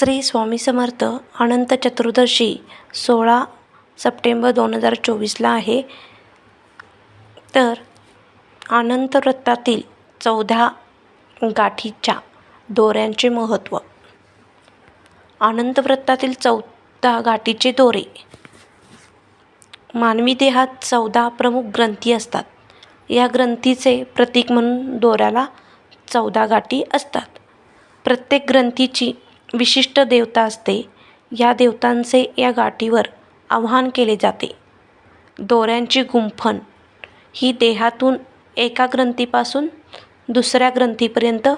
श्री स्वामी समर्थ अनंत चतुर्दशी सोळा सप्टेंबर दोन हजार चोवीसला आहे. तर अनंत व्रतातील चौदा गाठीच्या दोऱ्यांचे महत्त्व. अनंत व्रतातील चौदा गाठीचे दोरे मानवी देहात चौदा प्रमुख ग्रंथी असतात. या ग्रंथीचे प्रतीक म्हणून दोऱ्याला चौदा गाठी असतात. प्रत्येक ग्रंथीची विशिष्ट देवता असते. या देवतांचे या गाठीवर आवाहन केले जाते. दोऱ्यांची गुंफण ही देहातून एका ग्रंथीपासून दुसऱ्या ग्रंथीपर्यंत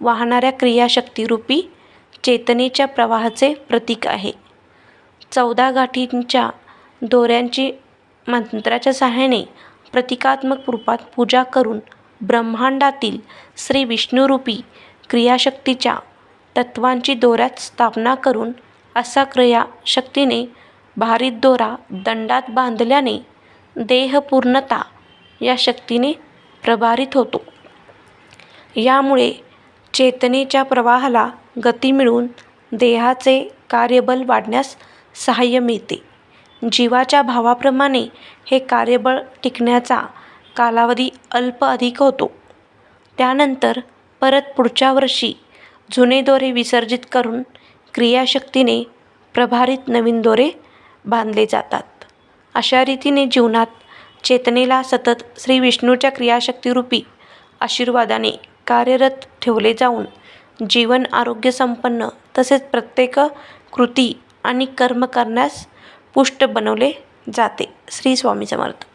वाहणाऱ्या क्रियाशक्तीरूपी चेतनेच्या प्रवाहाचे प्रतीक आहे. चौदा गाठींच्या दोऱ्यांची मंत्राच्या सहाय्याने प्रतिकात्मक रूपात पूजा करून ब्रह्मांडातील श्री विष्णुरूपी क्रियाशक्तीच्या तत्त्वांची दोऱ्यात स्थापना करून असा क्रियाशक्तीने भारित दोरा दंडात बांधल्याने देहपूर्णता या शक्तीने प्रभारित होतो. यामुळे चेतनेच्या प्रवाहाला गती मिळून देहाचे कार्यबल वाढण्यास सहाय्य मिळते. जीवाच्या भावाप्रमाणे हे कार्यबळ टिकण्याचा कालावधी अल्प अधिक होतो. त्यानंतर परत पुढच्या वर्षी जुने दोरे विसर्जित करून क्रियाशक्तीने प्रभारित नवीन दोरे बांधले जातात. अशा रीतीने जीवनात चेतनेला सतत श्री विष्णूच्या क्रियाशक्तीरूपी आशीर्वादाने कार्यरत ठेवले जाऊन जीवन आरोग्यसंपन्न तसेच प्रत्येक कृती आणि कर्म करण्यास पुष्ट बनवले जाते. श्री स्वामी समर्थ.